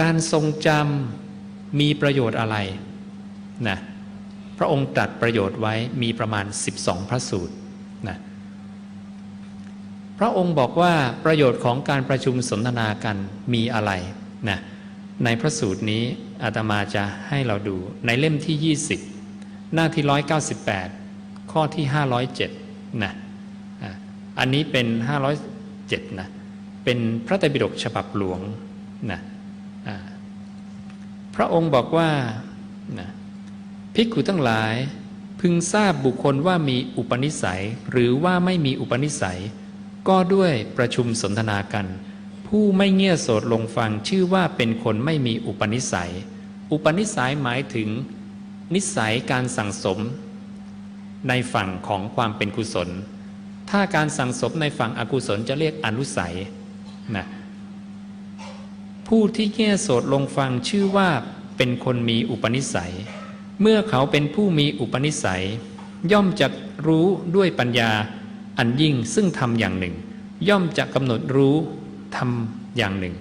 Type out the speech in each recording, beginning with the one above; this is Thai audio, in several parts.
การทรงจำมีประโยชน์อะไรนะพระองค์ตรัสประโยชน์ไว้มีประมาณ 12 พระสูตรนะพระองค์บอกว่าประโยชน์ของการประชุมสนทนากันมีอะไรนะในพระสูตรนี้อาตมาจะให้เราดูในเล่มที่ 20 หน้าที่ 198 ข้อที่ 507นะอะอันนี้เป็น 507นะเป็นพระไตรปิฎกฉบับหลวงนะ พระองค์บอกว่าภิกขุทั้งหลายพึงทราบบุคคลว่ามีอุปนิสัย หรือว่าไม่มีอุปนิสัย ก็ด้วยประชุมสนทนากัน ผู้ไม่เงี่ยโสดลงฟังชื่อว่าเป็นคนไม่มีอุปนิสัย อุปนิสัยหมายถึง นิสัยการสั่งสม ในฝั่งของความเป็นกุศล ถ้าการสั่งสมในฝั่งอกุศลจะเรียกอนุสัยนะ ผู้ที่แง่โสดลงฟังชื่อว่าเป็นคนมีอุปนิสัย เมื่อเขาเป็นผู้มีอุปนิสัย ย่อมจะรู้ด้วยปัญญาอันยิ่งซึ่งทำอย่างหนึ่ง ย่อมจะกำหนดรู้ทำอย่างหนึ่ง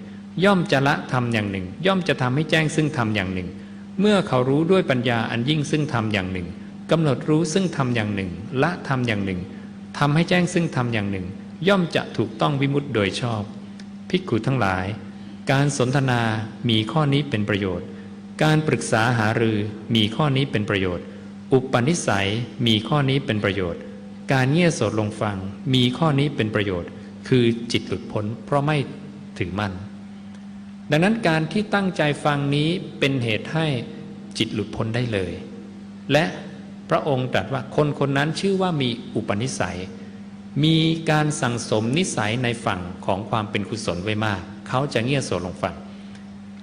ย่อมจะละทำอย่างหนึ่ง ย่อมจะทำให้แจ้งซึ่งทำอย่างหนึ่ง เมื่อเขารู้ด้วยปัญญาอันยิ่งซึ่งทำอย่างหนึ่งกำหนดรู้ซึ่งทำอย่างหนึ่ง ละทำอย่างหนึ่งทำให้แจ้งซึ่งทำอย่างหนึ่ง ย่อมจะถูกต้องวิมุตติโดยชอบภิกขุทั้งหลาย การสนทนามีข้อนี้เป็นประโยชน์ การปรึกษาหารือมีข้อนี้เป็นประโยชน์ อุปนิสัยมีข้อนี้เป็นประโยชน์ การเงี่ยโสดลงฟังมีข้อนี้เป็นประโยชน์ คือจิตหลุดพ้นเพราะไม่ถือมั่น ดังนั้นการที่ตั้งใจฟังนี้เป็นเหตุให้จิตหลุดพ้นได้เลย และพระองค์ตรัสว่าคนคนนั้นชื่อว่ามีอุปนิสัย มีการสั่งสมนิสัยในฝั่งของความเป็นกุศลไว้มาก เขาจะเงี่ยโสดลงฟัง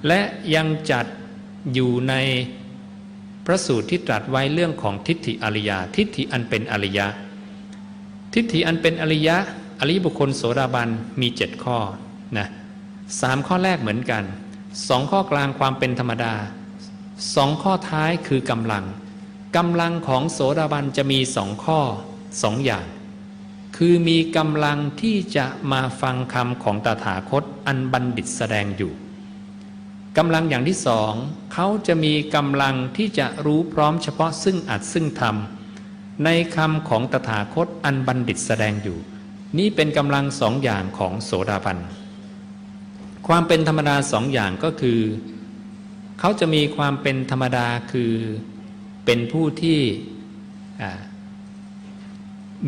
และยังจัดอยู่ในพระสูตรที่ตรัสไว้เรื่องของทิฏฐิอริยา ทิฏฐิอันเป็นอริยะ ทิฏฐิอันเป็นอริยะ อริยบุคคลโสดาบันมีเจ็ดข้อนะสามข้อแรกเหมือนกันสองข้อกลางความเป็นธรรมดาสองข้อท้ายคือกำลังกำลังของโสดาบันจะมีสองข้อสองอย่าง คือมีกำลังที่จะมาฟังคำของตถาคตอันบัณฑิตแสดงอยู่กำลังอย่างที่สองเขาจะมีกำลังที่จะรู้พร้อมเฉพาะซึ่งอัดซึ่งธรรมในคำของตถาคตอันบัณฑิตแสดงอยู่ นี่เป็นกำลังสองอย่างของโสดาบันความเป็นธรรมดาสองอย่างก็คือ เขาจะมีความเป็นธรรมดาคือเป็นผู้ที่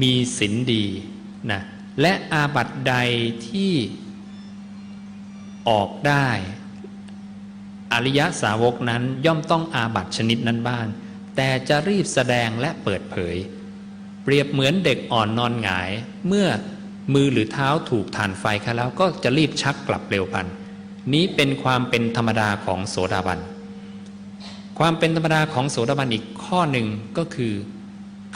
มีศีลดีนะและอาบัตใดที่ออกได้ อริยสาวกนั้นย่อมต้องอาบัตชนิดนั้นบ้าง แต่จะรีบแสดงและเปิดเผย เปรียบเหมือนเด็กอ่อนนอนหงาย เมื่อมือหรือเท้าถูกฐานไฟค่ะแล้วก็จะรีบชักกลับเร็วพัน นี้เป็นความเป็นธรรมดาของโสดาบัน ความเป็นธรรมดาของโสดาบันอีกข้อหนึ่งก็คือ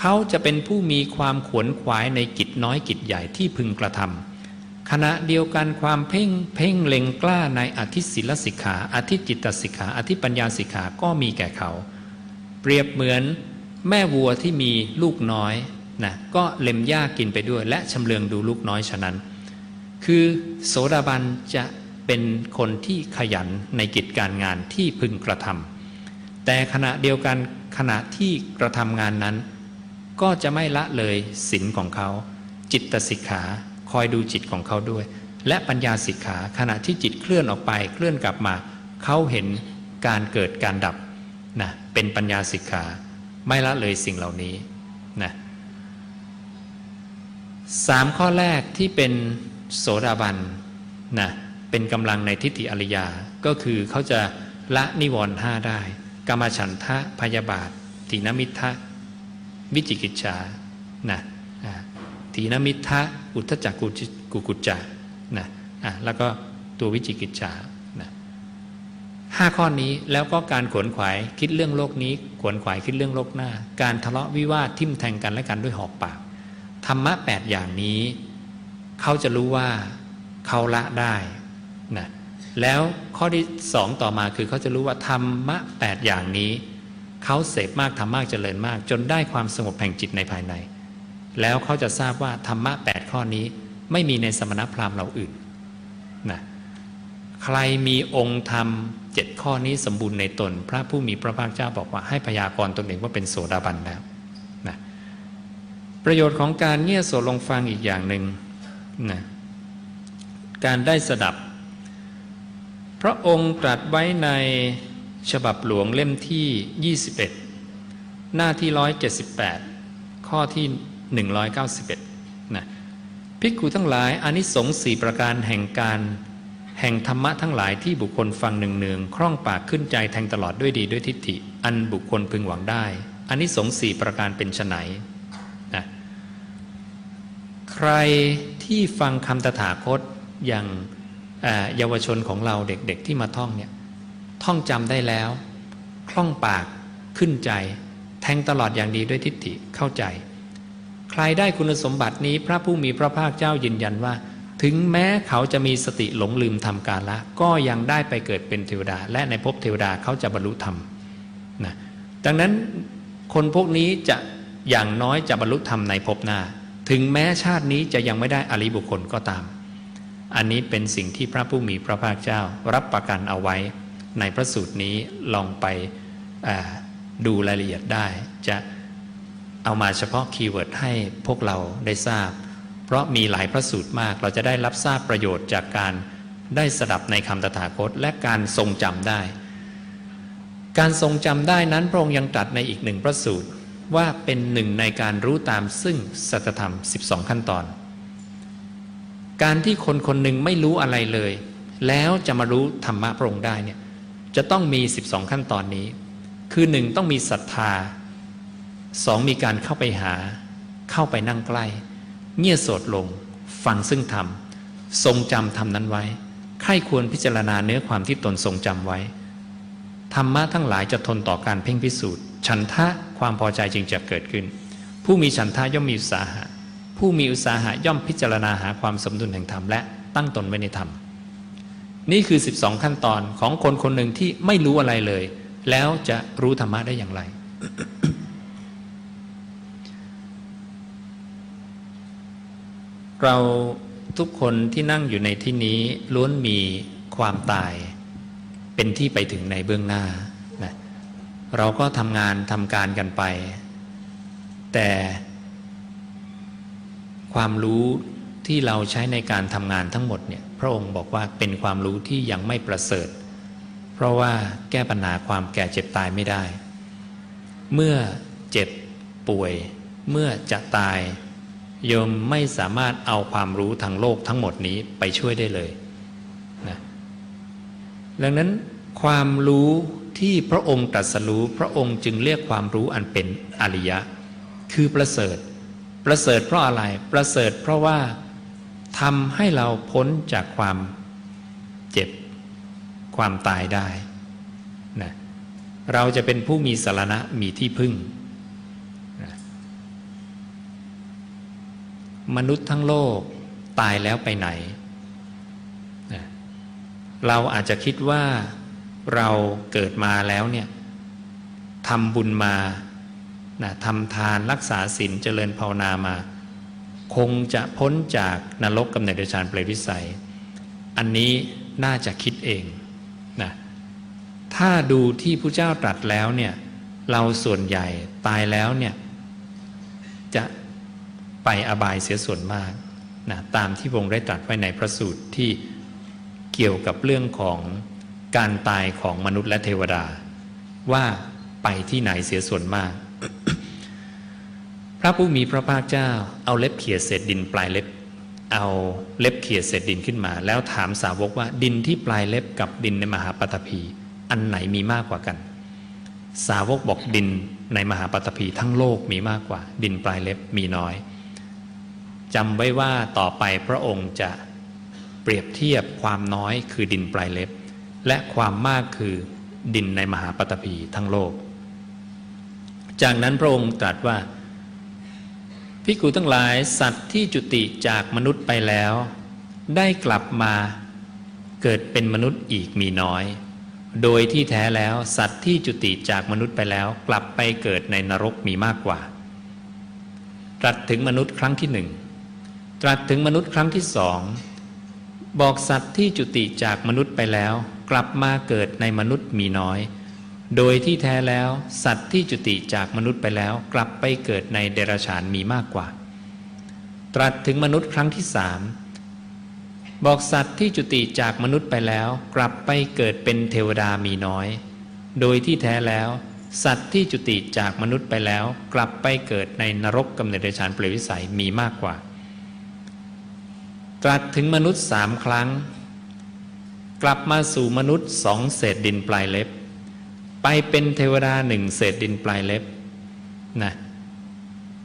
เขาจะเป็นผู้มีความขวนขวายในกิจน้อยกิจใหญ่ที่พึงกระทำขณะเดียวกันความเพ่งเพ่งเล็งกล้าในอธิศิลสิกขาอธิจิตสิกขาอธิปัญญาสิกขาก็มีแก่เขา เปรียบเหมือนแม่วัวที่มีลูกน้อยนะก็เล็มหญ้ากินไปด้วย และชำเลืองดูลูกน้อยฉะนั้น คือโสดาบันจะเป็นคนที่ขยันในกิจการงานที่พึงกระทำแต่ขณะเดียวกันขณะที่กระทำงานนั้น ก็จะไม่ละเลยศีลของเขา จิตสิกขาคอยดูจิตของเขาด้วย และปัญญาสิกขาขณะที่จิตเคลื่อนออกไปเคลื่อนกลับมา เขาเห็นการเกิดการดับนะเป็นปัญญาสิกขา ไม่ละเลยสิ่งเหล่านี้นะสามข้อแรกที่เป็นโสดาบันนะเป็นกำลังในทิฏฐิอริยา ก็คือเขาจะละนิวรณ์ห้าได้กรรมฉันทะพยาบาทตินมิทะ วิจิกิจฉานะถีนมิทะอุทจักกุกุกุจจานะอะแล้วก็ตัววิจิกิจฉานะห้าข้อนี้แล้วก็การขวนขวายคิดเรื่องโลกนี้ ขวนขวายคิดเรื่องโลกหน้า การทะเลาะวิวาททิมแทงกันและกันด้วยหอกปากธรรมะแปดอย่างนี้ เขาจะรู้ว่าเขาละได้นะแล้วข้อที่สองต่อมาคือเขาจะรู้ว่าธรรมะแปดอย่างนี้ เขาเสพมากทำมากเจริญมาก จนได้ความสงบแห่งจิตในภายใน แล้วเขาจะทราบว่าธรรมะแปดข้อนี้ไม่มีในสมณพราหมณ์เราอื่นนะใครมีองค์ธรรมเจ็ดข้อนี้สมบูรณ์ในตน พระผู้มีพระภาคเจ้าบอกว่าให้พยากรณ์ตนเองว่าเป็นโสดาบันแล้วนะประโยชน์ของการเงี่ยโสลงฟังอีกอย่างหนึ่งนะการได้สดับ พระองค์ตรัสไว้ใน ฉบับหลวงเล่มที่ 21 หน้าที่ 178 ข้อที่ 191นะภิกขุทั้งหลายอานิสงส์สี่ประการแห่งการแห่งธรรมะทั้งหลายที่บุคคลฟังหนึ่งเนืองๆคล่องปากขึ้นใจแทงตลอดด้วยดีด้วยทิฏฐิ อันบุคคลพึงหวังได้อานิสงส์สี่ประการเป็นไนนะใครที่ฟังคำตถาคตอย่างเยาวชนของเราเด็กๆที่มาท่องเนี่ย ท่องจำได้แล้ว คล่องปากขึ้นใจ แทงตลอดอย่างดีด้วยทิฏฐิเข้าใจ ใครได้คุณสมบัตินี้พระผู้มีพระภาคเจ้ายืนยันว่า ถึงแม้เขาจะมีสติหลงลืมทำการละ ก็ยังได้ไปเกิดเป็นเทวดา และในภพเทวดาเขาจะบรรลุธรรมนะดังนั้นคนพวกนี้จะอย่างน้อยจะบรรลุธรรมในภพหน้า ถึงแม้ชาตินี้จะยังไม่ได้อริบุคคลก็ตาม อันนี้เป็นสิ่งที่พระผู้มีพระภาคเจ้ารับประกันเอาไว้ ในพระสูตรนี้ลองไปดูรายละเอียดได้ จะเอามาเฉพาะคีย์เวิร์ดให้พวกเราได้ทราบ เพราะมีหลายพระสูตรมากเราจะได้รับทราบประโยชน์จากการได้สดับในคำตถาคตและการทรงจำได้ การทรงจำได้นั้นพระองค์ยังตรัสในอีกหนึ่งพระสูตรว่าเป็นหนึ่งในการรู้ตามซึ่งสัจธรรม 12 ขั้นตอน การที่คนคนหนึ่งไม่รู้อะไรเลย แล้วจะมารู้ธรรมะพระองค์ได้เนี่ย จะต้องมี 12 ขั้นตอนนี้ คือหนึ่งต้องมีศรัทธาสองมีการเข้าไปหา เข้าไปนั่งใกล้ เงี่ยโสดลง ฟังซึ่งธรรม ทรงจำธรรมนั้นไว้ใครควรพิจารณาเนื้อความที่ตนทรงจำไว้ ธรรมะทั้งหลายจะทนต่อการเพ่งพิสูจน์ ฉันทะความพอใจจึงจะเกิดขึ้น ผู้มีฉันทะย่อมมีอุตสาหะ ผู้มีอุตสาหะย่อมพิจารณาหาความสมดุลแห่งธรรมและตั้งตนไว้ในธรรม นี่คือ 12 ขั้นตอนของคนคนหนึ่งที่ไม่รู้อะไรเลย แล้วจะรู้ธรรมะได้อย่างไร เราทุกคนที่นั่งอยู่ในที่นี้ล้วนมีความตาย เป็นที่ไปถึงในเบื้องหน้านะเราก็ทำงานทำการกันไป แต่ความรู้ที่เราใช้ในการทำงานทั้งหมดเนี่ย พระองค์บอกว่าเป็นความรู้ที่ยังไม่ประเสริฐ เพราะว่าแก้ปัญหาความแก่เจ็บตายไม่ได้ เมื่อเจ็บป่วย เมื่อจะตาย โยมไม่สามารถเอาความรู้ทางโลกทั้งหมดนี้ไปช่วยได้เลยนะดังนั้นความรู้ที่พระองค์ตรัสรู้พระองค์จึงเรียกความรู้อันเป็นอริยะ คือประเสริฐ ประเสริฐเพราะอะไรประเสริฐเพราะว่า ทำให้เราพ้นจากความเจ็บ ความตายได้นะเราจะเป็นผู้มีสารณะมีที่พึ่งนะมนุษย์ทั้งโลกตายแล้วไปไหนนะเราอาจจะคิดว่าเราเกิดมาแล้วเนี่ยทำบุญมานะทำทานรักษาศีลเจริญภาวนามา คงจะพ้นจากนรกกำเนิดเดชานเปรตวิสัย อันนี้น่าจะคิดเองนะถ้าดูที่ผู้เจ้าตรัสแล้วเนี่ยเราส่วนใหญ่ตายแล้วเนี่ยจะไปอบายเสียส่วนมากนะตามที่พระองค์ได้ตรัสไว้ในพระสูตรที่เกี่ยวกับเรื่องของการตายของมนุษย์และเทวดา ว่าไปที่ไหนเสียส่วนมาก พระผู้มีพระภาคเจ้า เอาเล็บเขี่ยเศษดินปลายเล็บ เอาเล็บเขี่ยเศษดินขึ้นมา แล้วถามสาวกว่าดินที่ปลายเล็บกับดินในมหาปฐพี อันไหนมีมากกว่ากัน สาวกบอกดินในมหาปฐพีทั้งโลกมีมากกว่า ดินปลายเล็บมีน้อยจำไว้ว่าต่อไปพระองค์จะเปรียบเทียบความน้อยคือดินปลายเล็บ และความมากคือดินในมหาปฐพีทั้งโลก จากนั้นพระองค์ตรัสว่า พิกูทั้งหลายสัตว์ที่จุติจากมนุษย์ไปแล้ว ได้กลับมาเกิดเป็นมนุษย์อีกมีน้อย โดยที่แท้แล้วสัตว์ที่จุติจากมนุษย์ไปแล้ว กลับไปเกิดในนรกมีมากกว่า ตรัสถึงมนุษย์ครั้งที่หนึ่งตรัสถึงมนุษย์ครั้งที่สองบอกสัตว์ที่จุติจากมนุษย์ไปแล้ว กลับมาเกิดในมนุษย์มีน้อย โดยที่แท้แล้วสัตว์ที่จุติจากมนุษย์ไปแล้วกลับไปเกิดในเดรัจฉานมีมากกว่า ตรัสถึงมนุษย์ครั้งที่สามบอกสัตว์ที่จุติจากมนุษย์ไปแล้วกลับไปเกิดเป็นเทวดามีน้อย โดยที่แท้แล้ว สัตว์ที่จุติจากมนุษย์ไปแล้ว กลับไปเกิดในนรกกำเนิดเดรัจฉานเปรตวิสัยมีมากกว่า ตรัสถึงมนุษย์สามครั้ง กลับมาสู่มนุษย์สองเศษดินปลายเล็บ ไปเป็นเทวดาหนึ่งเศษดินปลายเล็บนะ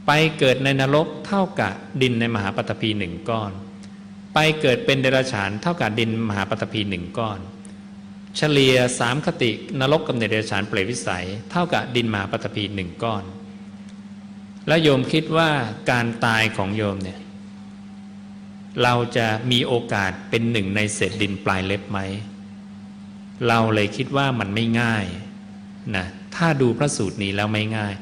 ไปเกิดในนรกเท่ากับดินในมหาปฐพีหนึ่งก้อน ไปเกิดเป็นเดรัจฉานเท่ากับดินมหาปฐพีหนึ่งก้อน เฉลี่ยสามคตินรกกำเนิดเดรัจฉานเปรตวิสัย เท่ากับดินมหาปฐพีหนึ่งก้อน แล้วโยมคิดว่าการตายของโยมเนี่ยเราจะมีโอกาสเป็นหนึ่งในเศษดินปลายเล็บไหม เราเลยคิดว่ามันไม่ง่าย นะถ้าดูพระสูตรนี้แล้วไม่ง่าย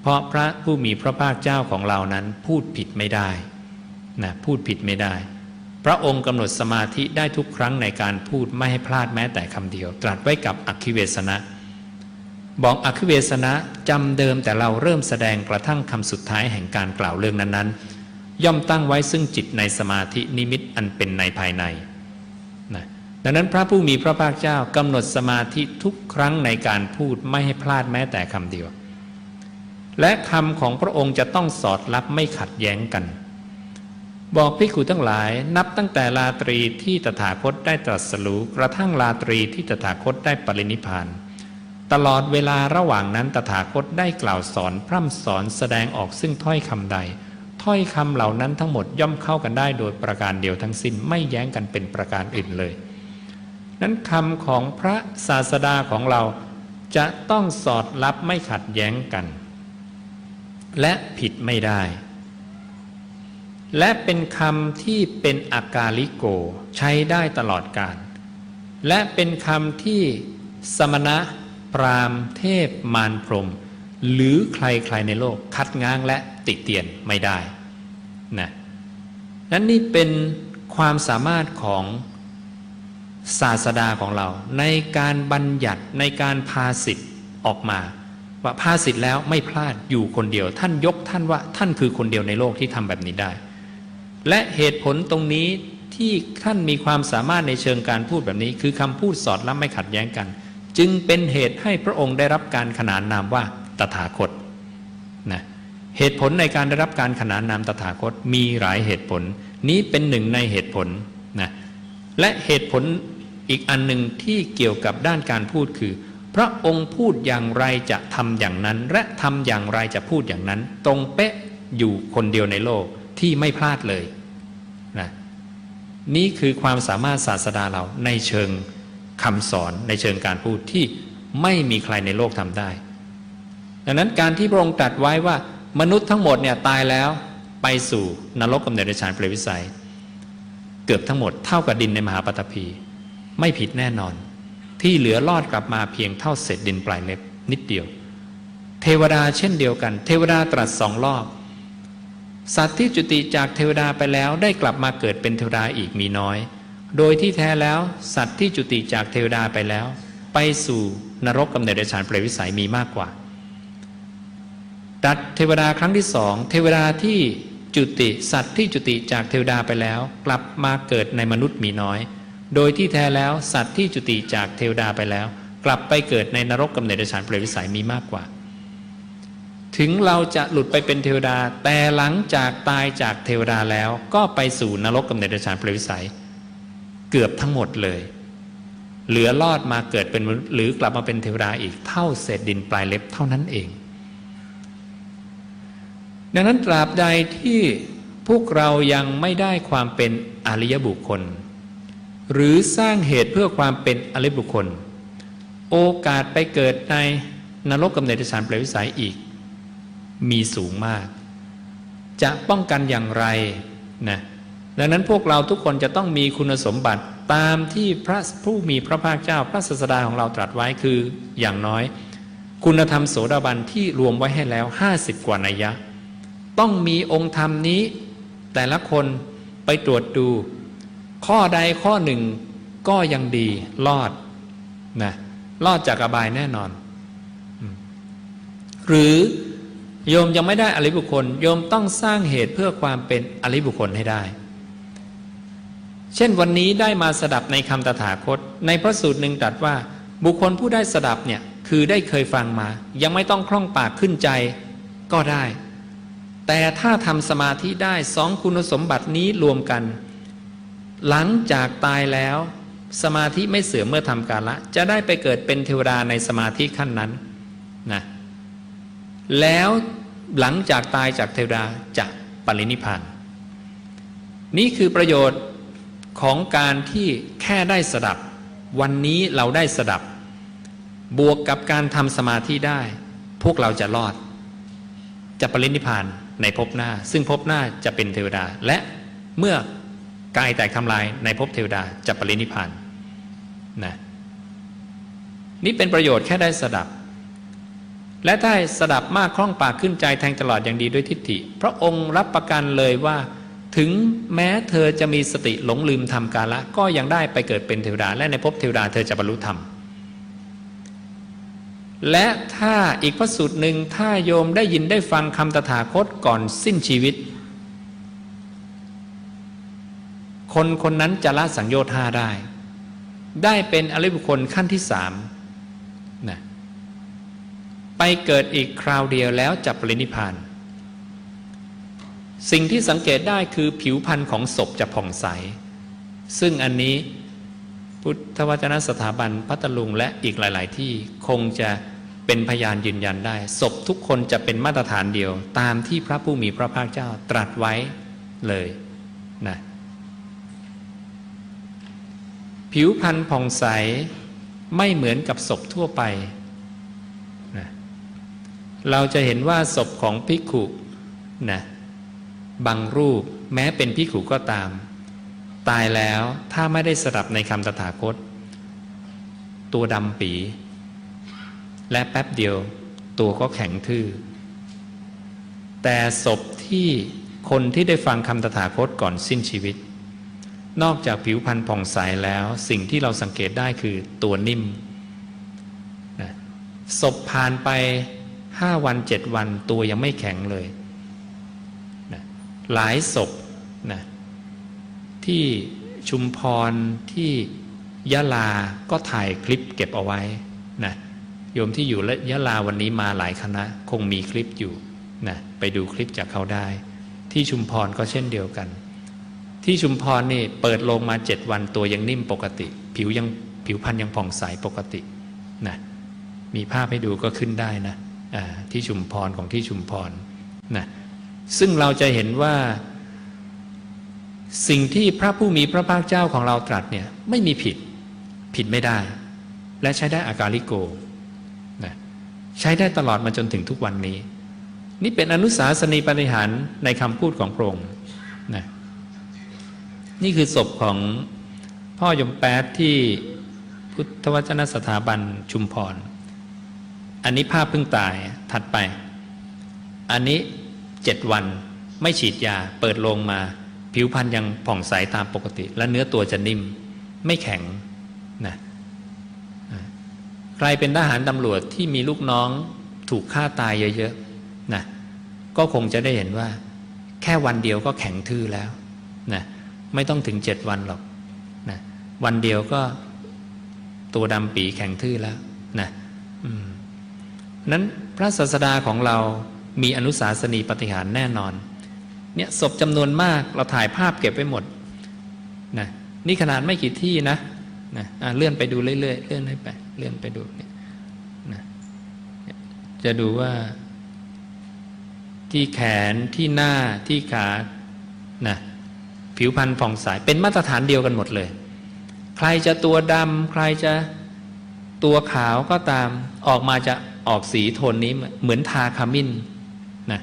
เพราะพระผู้มีพระภาคเจ้าของเรานั้นพูดผิดไม่ได้นะพูดผิดไม่ได้ พระองค์กำหนดสมาธิได้ทุกครั้งในการพูดไม่ให้พลาดแม้แต่คำเดียว ตรัสไว้กับอคิเวสนะ บอกอคิเวสนะจำเดิมแต่เราเริ่มแสดงกระทั่งคำสุดท้ายแห่งการกล่าวเรื่องนั้นๆ ย่อมตั้งไว้ซึ่งจิตในสมาธินิมิตอันเป็นในภายใน ดังนั้นพระผู้มีพระภาคเจ้ากำหนดสมาธิทุกครั้งในการพูดไม่ให้พลาดแม้แต่คำเดียว และคำของพระองค์จะต้องสอดรับไม่ขัดแย้งกัน บอกพิกุทั้งหลายนับตั้งแต่ลาตรีที่ตถาคตได้ตรัสรู้กระทั่งลาตรีที่ตถาคตได้ปรินิพพานตลอดเวลาระหว่างนั้นตถาคตได้กล่าวสอนพร่ำสอนแสดงออกซึ่งถ้อยคำใด ถ้อยคำเหล่านั้นทั้งหมดย่อมเข้ากันได้โดยประการเดียวทั้งสิ้นไม่แย้งกันเป็นประการอื่นเลย นั้นคำของพระศาสดาของเราจะต้องสอดรับไม่ขัดแย้งกัน และผิดไม่ได้ และเป็นคำที่เป็นอากาลิโกใช้ได้ตลอดกาลและเป็นคำที่สมณะพรามเทพมารพรม หรือใครๆในโลกคัดง้างและติเตียนไม่ได้นะนั้นนี่เป็นความสามารถของ ศาสดาของเรา ในการบัญญัติในการพาสิทธิ์ออกมา ว่าพาสิทธิ์แล้วไม่พลาดอยู่คนเดียว ท่านยกท่านว่าท่านคือคนเดียวในโลกที่ทำแบบนี้ได้ และเหตุผลตรงนี้ที่ท่านมีความสามารถในเชิงการพูดแบบนี้ คือคำพูดสอดรับไม่ขัดแย้งกัน จึงเป็นเหตุให้พระองค์ได้รับการขนานนามว่าตถาคตนะเหตุผลในการได้รับการขนานนามตถาคตมีหลายเหตุผล นี้เป็นหนึ่งในเหตุผลนะและเหตุผล อีกอันหนึ่งที่เกี่ยวกับด้านการพูดคือ พระองค์พูดอย่างไรจะทำอย่างนั้น และทำอย่างไรจะพูดอย่างนั้น ตรงเป๊ะอยู่คนเดียวในโลกที่ไม่พลาดเลยนะนี่คือความสามารถศาสดาเราในเชิงคำสอนในเชิงการพูดที่ไม่มีใครในโลกทำได้ ดังนั้นการที่พระองค์ตรัสไว้ว่ามนุษย์ทั้งหมดเนี่ยตายแล้วไปสู่นรกกำเนิดในฌานเปรตวิสัย เกือบทั้งหมดเท่ากับดินในมหาปฐพี ไม่ผิดแน่นอน ที่เหลือรอดกลับมาเพียงเท่าเศษดินปลายเล็บนิดเดียว เทวดาเช่นเดียวกัน เทวดาตรัสสองรอบ สัตว์ที่จุติจากเทวดาไปแล้วได้กลับมาเกิดเป็นเทวดาอีกมีน้อย โดยที่แท้แล้ว สัตว์ที่จุติจากเทวดาไปแล้ว ไปสู่นรกกำเนิดเดรัจฉานเปรตวิสัยมีมากกว่าตัดเทวดาครั้งที่สองเทวดาที่จุติสัตว์ที่จุติจากเทวดาไปแล้ว กลับมาเกิดในมนุษย์มีน้อย โดยที่แท้แล้วสัตว์ที่จุติจากเทวดาไปแล้ว กลับไปเกิดในนรกกำเนิดฉานเปรตวิสัยมีมากกว่า ถึงเราจะหลุดไปเป็นเทวดา แต่หลังจากตายจากเทวดาแล้ว ก็ไปสู่นรกกำเนิดฉานเปรตวิสัย เกือบทั้งหมดเลย เหลือรอดมาเกิดเป็นหรือกลับมาเป็นเทวดาอีกเท่าเศษดินปลายเล็บเท่านั้นเอง ดังนั้นตราบใดที่พวกเรายังไม่ได้ความเป็นอริยบุคคล หรือสร้างเหตุเพื่อความเป็นอริบุคคล โอกาสไปเกิดในนรกกำเนิดสารเปรวิสัยอีก มีสูงมาก จะป้องกันอย่างไรนะดังนั้นพวกเราทุกคนจะต้องมีคุณสมบัติตามที่พระผู้มีพระภาคเจ้าพระศาสดาของเราตรัสไว้คืออย่างน้อย คุณธรรมโสดาบันที่รวมไว้ให้แล้ว 50 กว่านัยยะ ต้องมีองค์ธรรมนี้ แต่ละคนไปตรวจดู ข้อใดข้อหนึ่งก็ยังดีรอดนะรอดจากอบายแน่นอน หรือโยมยังไม่ได้อริบุคคล โยมต้องสร้างเหตุเพื่อความเป็นอริบุคคลให้ได้ เช่นวันนี้ได้มาสดับในคำตถาคต ในพระสูตรหนึ่งตรัสว่า บุคคลผู้ได้สดับเนี่ยคือได้เคยฟังมา ยังไม่ต้องคล่องปากขึ้นใจก็ได้ แต่ถ้าทำสมาธิได้สองคุณสมบัตินี้รวมกัน หลังจากตายแล้ว สมาธิไม่เสื่อมเมื่อทำกาละ จะได้ไปเกิดเป็นเทวดาในสมาธิขั้นนั้นนะแล้วหลังจากตายจากเทวดาจะปรินิพานนี่คือประโยชน์ของการที่แค่ได้สดับ วันนี้เราได้สดับ บวกกับการทำสมาธิได้ พวกเราจะรอด จะปรินิพานในภพหน้า ซึ่งภพหน้าจะเป็นเทวดาและเมื่อ กายแตกทำลายในภพเทวดาจะปรินิพานนะนี่เป็นประโยชน์แค่ได้สดับ และถ้าสดับมากคล่องปากขึ้นใจแทงตลอดอย่างดีด้วยทิฏฐิ พระองค์รับประกันเลยว่า ถึงแม้เธอจะมีสติหลงลืมทำกาละ ก็ยังได้ไปเกิดเป็นเทวดา และในภพเทวดาเธอจะบรรลุธรรมและถ้าอีกพระสูตรหนึ่งถ้าโยมได้ยินได้ฟังคำตถาคตก่อนสิ้นชีวิต คนคนนั้นจะละสังโยชน์ห้าได้ ได้เป็นอริบุคคลขั้นที่สามนะไปเกิดอีกคราวเดียวแล้วจับปรินิพาน สิ่งที่สังเกตได้คือผิวพรรณของศพจะผ่องใส ซึ่งอันนี้พุทธวจนะสถาบันพัทลุงและอีกหลาย ๆ ที่คงจะเป็นพยานยืนยันได้ ศพทุกคนจะเป็นมาตรฐานเดียว ตามที่พระผู้มีพระภาคเจ้าตรัสไว้เลยนะ ผิวพรรณผ่องใสไม่เหมือนกับศพทั่วไปนะเราจะเห็นว่าศพของภิกขุนะบางรูปแม้เป็นภิกขุก็ตาม ตายแล้วถ้าไม่ได้สดับในคำตถาคต ตัวดำปี และแป๊บเดียวตัวก็แข็งทื่อ แต่ศพที่คนที่ได้ฟังคำตถาคตก่อนสิ้นชีวิต นอกจากผิวพรรณผ่องใสแล้ว สิ่งที่เราสังเกตได้คือตัวนิ่มนะศพผ่านไปห้าวันเจ็ดวันตัวยังไม่แข็งเลยนะหลายศพนะที่ชุมพรที่ยะลาก็ถ่ายคลิปเก็บเอาไว้นะโยมที่อยู่และยะลาวันนี้มาหลายคณะ คงมีคลิปอยู่นะไปดูคลิปจากเขาได้ ที่ชุมพรก็เช่นเดียวกัน ที่ชุมพรนี่เปิดลงมาเจ็ดวันตัวยังนิ่มปกติ ผิวยังผิวพรรณยังผ่องใสปกตินะมีภาพให้ดูก็ขึ้นได้นะที่ชุมพรของที่ชุมพรนะซึ่งเราจะเห็นว่าสิ่งที่พระผู้มีพระภาคเจ้าของเราตรัสเนี่ยไม่มีผิดผิดไม่ได้ และใช้ได้อากาลิโกนะใช้ได้ตลอดมาจนถึงทุกวันนี้ นี่เป็นอนุสาสนีปฏิหารในคำพูดของพระองค์นะ นี่คือศพของพ่อยมแปดที่พุทธวจนะสถาบันชุมพร อันนี้ภาพเพิ่งตายถัดไป อันนี้เจ็ดวันไม่ฉีดยาเปิดโลงมา ผิวพรรณยังผ่องใสตามปกติ และเนื้อตัวจะนิ่ม ไม่แข็งนะใครเป็นทหารตำรวจที่มีลูกน้องถูกฆ่าตายเยอะๆนะก็คงจะได้เห็นว่า แค่วันเดียวก็แข็งทื่อแล้วนะ ไม่ต้องถึงเจ็ดวันหรอกนะวันเดียวก็ตัวดำปีแข็งทื่อแล้วนะนั้นพระศาสดาของเรามีอนุสาสนีปฏิหารแน่นอน เนี่ยศพจำนวนมากเราถ่ายภาพเก็บไว้หมดนะนี่ขนาดไม่กี่ที่นะนะเลื่อนไปดูเรื่อยๆเลื่อนให้ไปเลื่อนไปดูเนี่ยนะจะดูว่าที่แขนที่หน้าที่ขานะ ผิวพรรณผ่องใสเป็นมาตรฐานเดียวกันหมดเลย ใครจะตัวดำใครจะตัวขาวก็ตามออกมาจะออกสีโทนนี้เหมือนทาขมิ้นนะ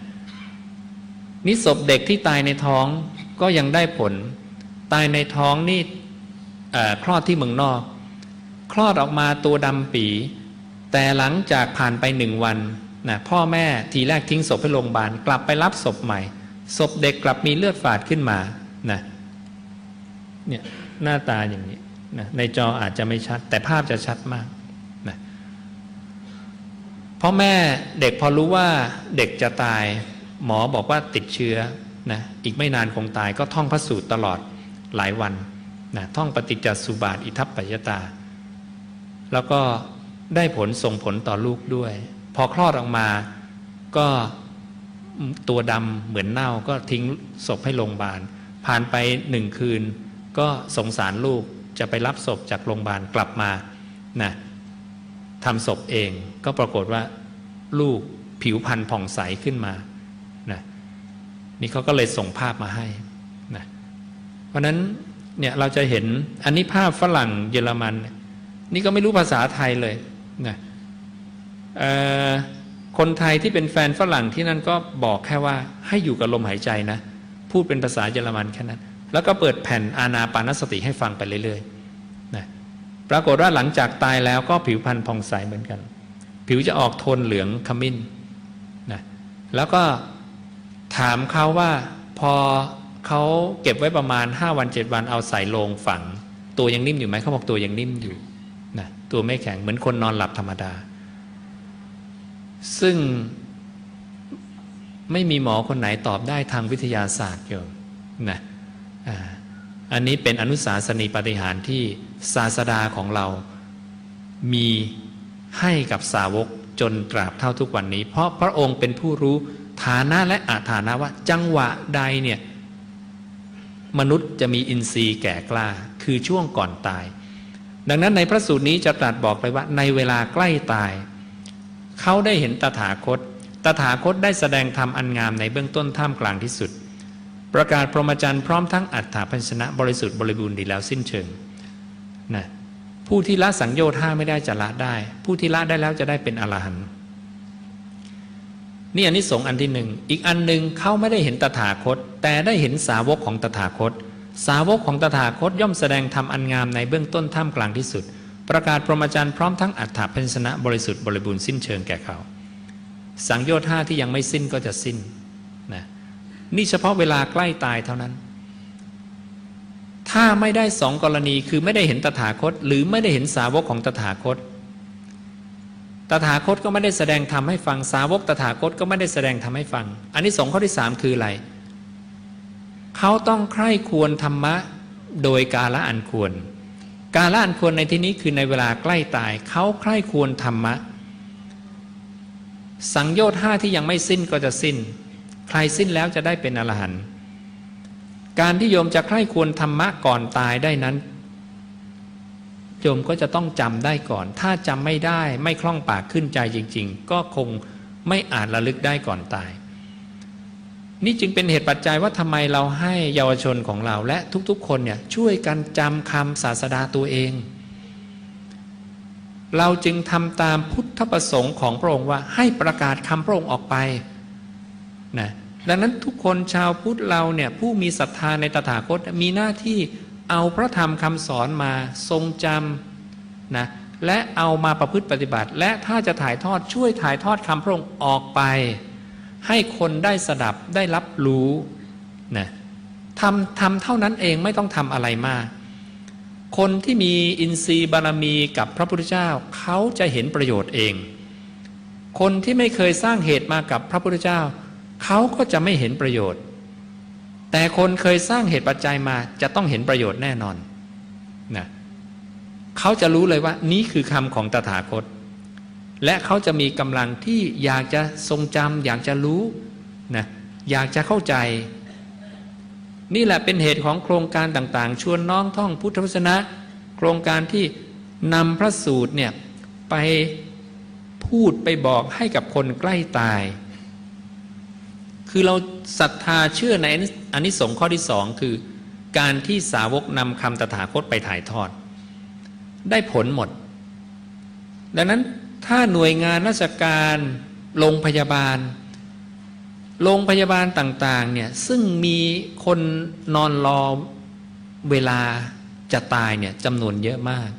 นี่ศพเด็กที่ตายในท้องก็ยังได้ผล ตายในท้องนี่คลอดที่เมืองนอก คลอดออกมาตัวดำปี แต่หลังจากผ่านไปหนึ่งวันนะพ่อแม่ทีแรกทิ้งศพไปโรงพยาบาลกลับไปรับศพใหม่ศพเด็กกลับมีเลือดฝาดขึ้นมา นะเนี่ยหน้าตาอย่างนี้นะในจออาจจะไม่ชัด แต่ภาพจะชัดมากนะพ่อแม่เด็กพอรู้ว่าเด็กจะตาย หมอบอกว่าติดเชื้อนะอีกไม่นานคงตายก็ท่องพระสูตรตลอดหลายวันนะท่องปฏิจจสุบาทอิทัปปยตา แล้วก็ได้ผลส่งผลต่อลูกด้วย พอคลอดออกมาก็ตัวดำเหมือนเน่าก็ทิ้งศพให้โรงพยาบาล ผ่านไปหนึ่งคืน ก็สงสารลูกจะไปรับศพจากโรงพยาบาลกลับมานะทำศพเองก็ปรากฏว่าลูกผิวพรรณผ่องใสขึ้นมานะนี่เขาก็เลยส่งภาพมาให้นะเพราะนั้นเนี่ยเราจะเห็นอันนี้ภาพฝรั่งเยอรมัน นี่ก็ไม่รู้ภาษาไทยเลยนะคนไทยที่เป็นแฟนฝรั่งที่นั่นก็บอกแค่ว่าให้อยู่กับลมหายใจนะ พูดเป็นภาษาเยอรมันแค่นั้น แล้วก็เปิดแผ่นอานาปานสติให้ฟังไปเรื่อยๆนะปรากฏว่าหลังจากตายแล้วก็ผิวพรรณผ่องใสเหมือนกัน ผิวจะออกโทนเหลืองขมิ้นนะแล้วก็ถามเขาว่าพอเขาเก็บไว้ประมาณ 5 วัน 7 วันเอาใส่โลงฝัง ตัวยังนิ่มอยู่ไหมเขาบอกตัวยังนิ่มอยู่นะตัวไม่แข็งเหมือนคนนอนหลับธรรมดา ซึ่ง ไม่มีหมอคนไหนตอบได้ทางวิทยาศาสตร์โยมนะอันนี้เป็นอนุสาสนีปฏิหารที่ศาสดาของเรามีให้กับสาวกจนตราบเท่าทุกวันนี้ เพราะพระองค์เป็นผู้รู้ฐานะและอาฐานะว่าจังหวะใดเนี่ยมนุษย์จะมีอินทรีย์แก่กล้าคือช่วงก่อนตาย ดังนั้นในพระสูตรนี้จะตรัสบอกเลยว่าในเวลาใกล้ตาย เขาได้เห็นตถาคต ตถาคตได้แสดงธรรมอันงามในเบื้องต้นท่ามกลางที่สุด ประกาศพรหมจรรย์พร้อมทั้งอัฏฐพัญชนะบริสุทธิ์บริบูรณ์ดีแล้วสิ้นเชิงนะผู้ที่ละสังโยชน์ห้าไม่ได้จะละได้ ผู้ที่ละได้แล้วจะได้เป็นอรหันต์นี่อันนี้สงอันที่หนึ่งอีกอันหนึ่งเขาไม่ได้เห็นตถาคต แต่ได้เห็นสาวกของตถาคต สาวกของตถาคตย่อมแสดงธรรมอันงามในเบื้องต้นท่ามกลางที่สุด ประกาศพรหมจรรย์พร้อมทั้งอัฏฐพัญชนะบริสุทธิ์บริบูรณ์สิ้นเชิงแก่เขา สังโยชน์ห้าที่ยังไม่สิ้นก็จะสิ้นนะนี่เฉพาะเวลาใกล้ตายเท่านั้น ถ้าไม่ได้สองกรณีคือไม่ได้เห็นตถาคต หรือไม่ได้เห็นสาวกของตถาคต ตถาคตก็ไม่ได้แสดงธรรมให้ฟังสาวกตถาคตก็ไม่ได้แสดงธรรมให้ฟัง อันนี้สองข้อที่สามคืออะไรเขาต้องใคร่ควรธรรมะโดยกาละอันควร กาละอันควรในที่นี้คือในเวลาใกล้ตายเขาใคร่ควรธรรมะ สังโยชน์ห้าที่ยังไม่สิ้นก็จะสิ้น ใครสิ้นแล้วจะได้เป็นอรหันต์การที่โยมจะใคร่ควรธรรมะก่อนตายได้นั้น โยมก็จะต้องจำได้ก่อน ถ้าจำไม่ได้ไม่คล่องปากขึ้นใจจริง ๆ ก็คงไม่อาจระลึกได้ก่อนตาย นี่จึงเป็นเหตุปัจจัยว่าทำไมเราให้เยาวชนของเราและทุกๆ คนเนี่ยช่วยกันจำคำศาสดาตัวเอง เราจึงทำตามพุทธประสงค์ของพระองค์ว่าให้ประกาศคำพระองค์ออกไปนะดังนั้นทุกคนชาวพุทธเราเนี่ยผู้มีศรัทธาในตถาคตมีหน้าที่เอาพระธรรมคำสอนมาทรงจำนะและเอามาประพฤติปฏิบัติ และถ้าจะถ่ายทอดช่วยถ่ายทอดคำพระองค์ออกไป ให้คนได้สดับได้รับรู้นะทำทำเท่านั้นเองไม่ต้องทำอะไรมาก คนที่มีอินทรีย์บารมีกับพระพุทธเจ้าเขาจะเห็นประโยชน์เอง คนที่ไม่เคยสร้างเหตุมากับพระพุทธเจ้า เขาก็จะไม่เห็นประโยชน์ แต่คนเคยสร้างเหตุปัจจัยมาจะต้องเห็นประโยชน์แน่นอนนะเขาจะรู้เลยว่านี่คือคำของตถาคต และเขาจะมีกำลังที่อยากจะทรงจำอยากจะรู้นะอยากจะเข้าใจ นี่แหละเป็นเหตุของโครงการต่างๆ ชวนน้องท่องพุทธวจนะ โครงการที่นำพระสูตรเนี่ยไปพูดไปบอกให้กับคนใกล้ตาย คือเราศรัทธาเชื่อในอนนิสงส์ข้อที่สองคือ การที่สาวกนำคำตถาคตไปถ่ายทอด ได้ผลหมด ดังนั้นถ้าหน่วยงานราชการโรงพยาบาล โรงพยาบาลต่างๆเนี่ยซึ่งมีคนนอนรอเวลาจะตายเนี่ยจำนวนเยอะมาก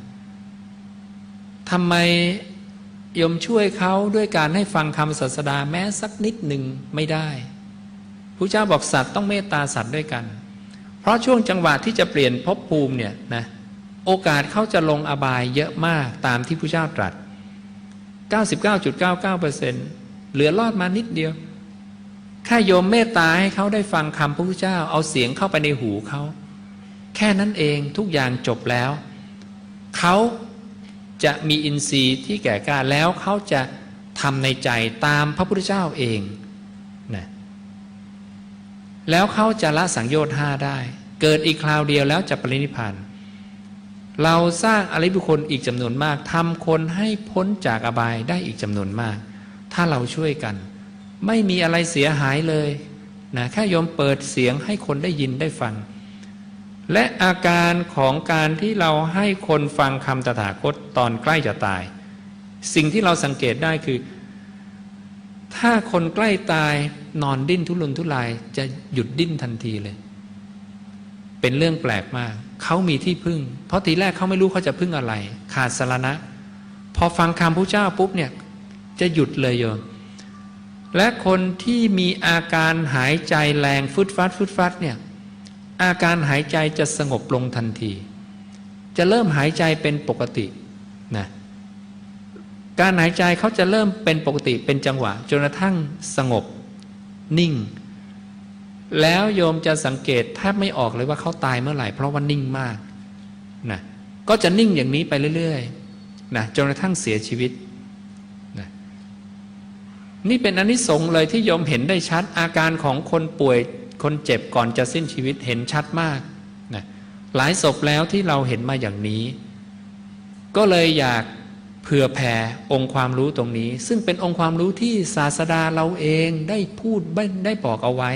ทำไมยมช่วยเขาด้วยการให้ฟังคำศาสดาแม้สักนิดหนึ่งไม่ได้พระเจ้าบอกสัตว์ต้องเมตตาสัตว์ด้วยกัน เพราะช่วงจังหวะที่จะเปลี่ยนภพภูมิเนี่ยนะโอกาสเขาจะลงอบายเยอะมากตามที่พระเจ้าตรัส 99.99%เหลือรอดมานิดเดียว แค่โยมเมตตาให้เขาได้ฟังคำพระพุทธเจ้า เอาเสียงเข้าไปในหูเขา แค่นั้นเองทุกอย่างจบแล้ว เขาจะมีอินทรีย์ที่แก่กล้าแล้วเขาจะทำในใจตามพระพุทธเจ้าเองนะแล้วเขาจะละสังโยชน์ห้าได้ เกิดอีกคราวเดียวแล้วจะปรินิพพานเราสร้างอริบุคคลอีกจำนวนมากทำคนให้พ้นจากอบายได้อีกจำนวนมาก ถ้าเราช่วยกัน ไม่มีอะไรเสียหายเลยนะแค่โยมเปิดเสียงให้คนได้ยินได้ฟัง และอาการของการที่เราให้คนฟังคำตถาคตตอนใกล้จะตาย สิ่งที่เราสังเกตได้คือ ถ้าคนใกล้ตายนอนดิ้นทุรนทุรายจะหยุดดิ้นทันทีเลย เป็นเรื่องแปลกมาก เขามีที่พึ่ง เพราะทีแรกเขาไม่รู้เขาจะพึ่งอะไร ขาดสารณะ พอฟังคำพระเจ้าปุ๊บเนี่ย จะหยุดเลยโยม และคนที่มีอาการหายใจแรงฟึดฟัดฟึดฟัดเนี่ยอาการหายใจจะสงบลงทันที จะเริ่มหายใจเป็นปกตินะการหายใจเขาจะเริ่มเป็นปกติเป็นจังหวะจนกระทั่งสงบนิ่ง แล้วโยมจะสังเกตแทบไม่ออกเลยว่าเขาตายเมื่อไหร่เพราะว่านิ่งมากนะก็จะนิ่งอย่างนี้ไปเรื่อยๆนะจนกระทั่งเสียชีวิต นี่เป็นอนิสงส์เลยที่โยมเห็นได้ชัดอาการของคนป่วยคนเจ็บก่อนจะสิ้นชีวิตเห็นชัดมากนะหลายศพแล้วที่เราเห็นมาอย่างนี้ ก็เลยอยากเผื่อแผ่องค์ความรู้ตรงนี้ ซึ่งเป็นองค์ความรู้ที่ศาสดาเราเองได้พูดได้บอกเอาไว้